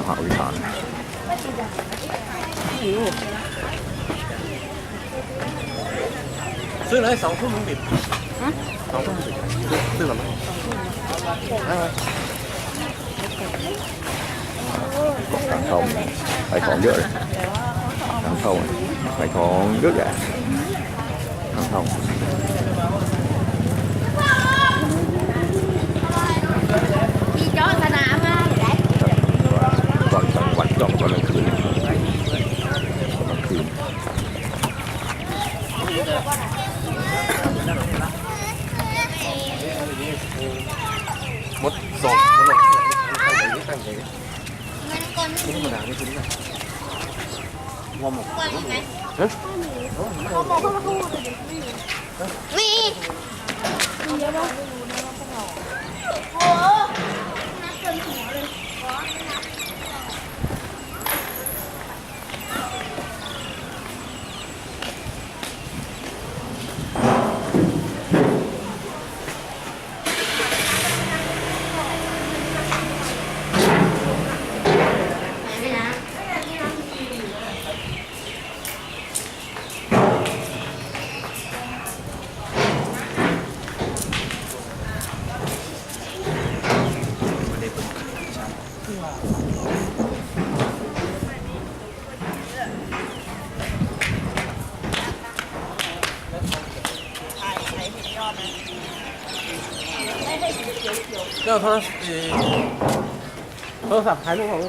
มหาวิหารซื้อเลยสองทุ่มมึงบิดสองทุ่มบิดซื้อหรือไม่ทางเข้าขายของเยอะเลยทางเข้าขายของเยอะแยะทางเข้า มีเจาะสนามมาอยู่ไหน ตอนกลางวันจองตอนกลางคืนตอนกลางคืน มดสองมดหลงไม่ตั้งใจ มันกลน ไม่ธรรมดาไม่คุ้นนะงอม กลนอีกไหม เฮ้ย มีโอ้โหน่าเกินหัวเลย เจ้าโทรศัพท์โทรศัพท์ถ่ายรูปของ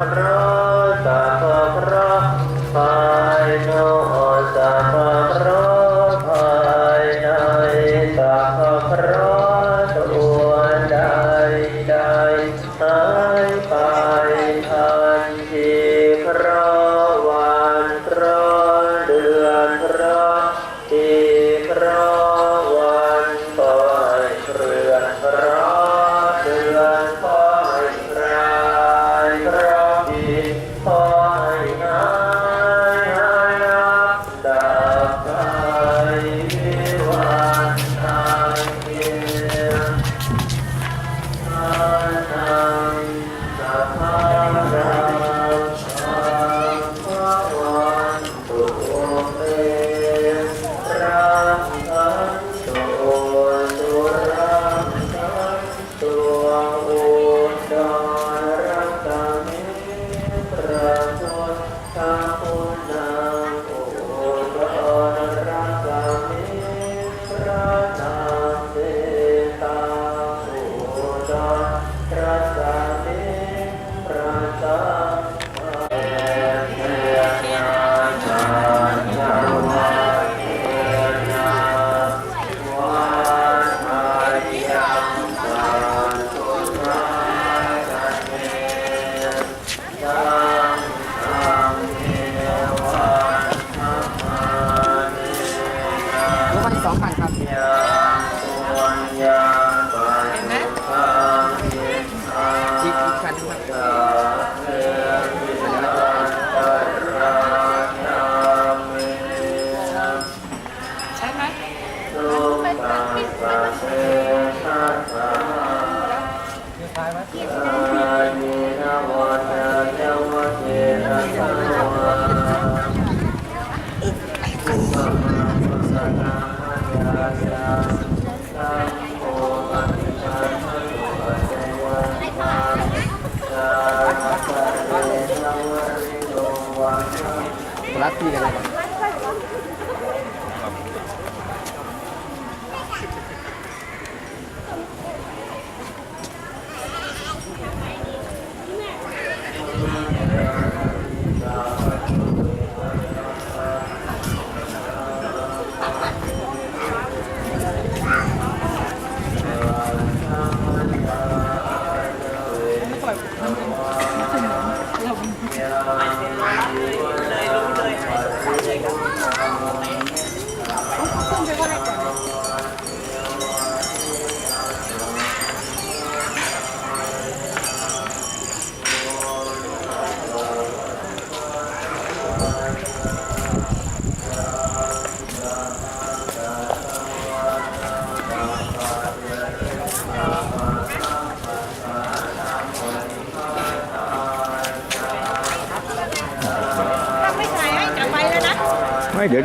Добре.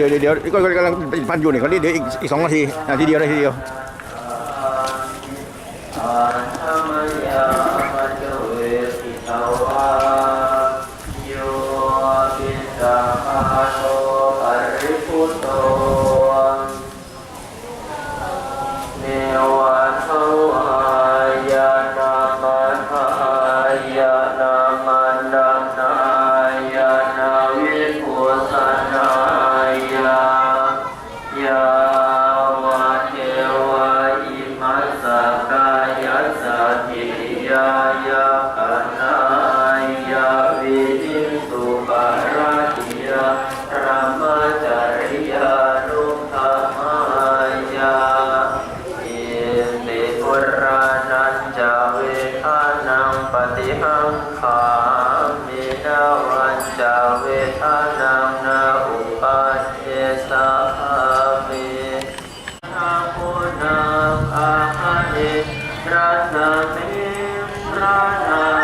ยวเดี๋ยวเดี๋ยวก็กำลังติดพันอยู่นี่เขาเดี๋ยวอีกอีกสองนาทีนาทีเดียวนาทีเดียว นามิพระนา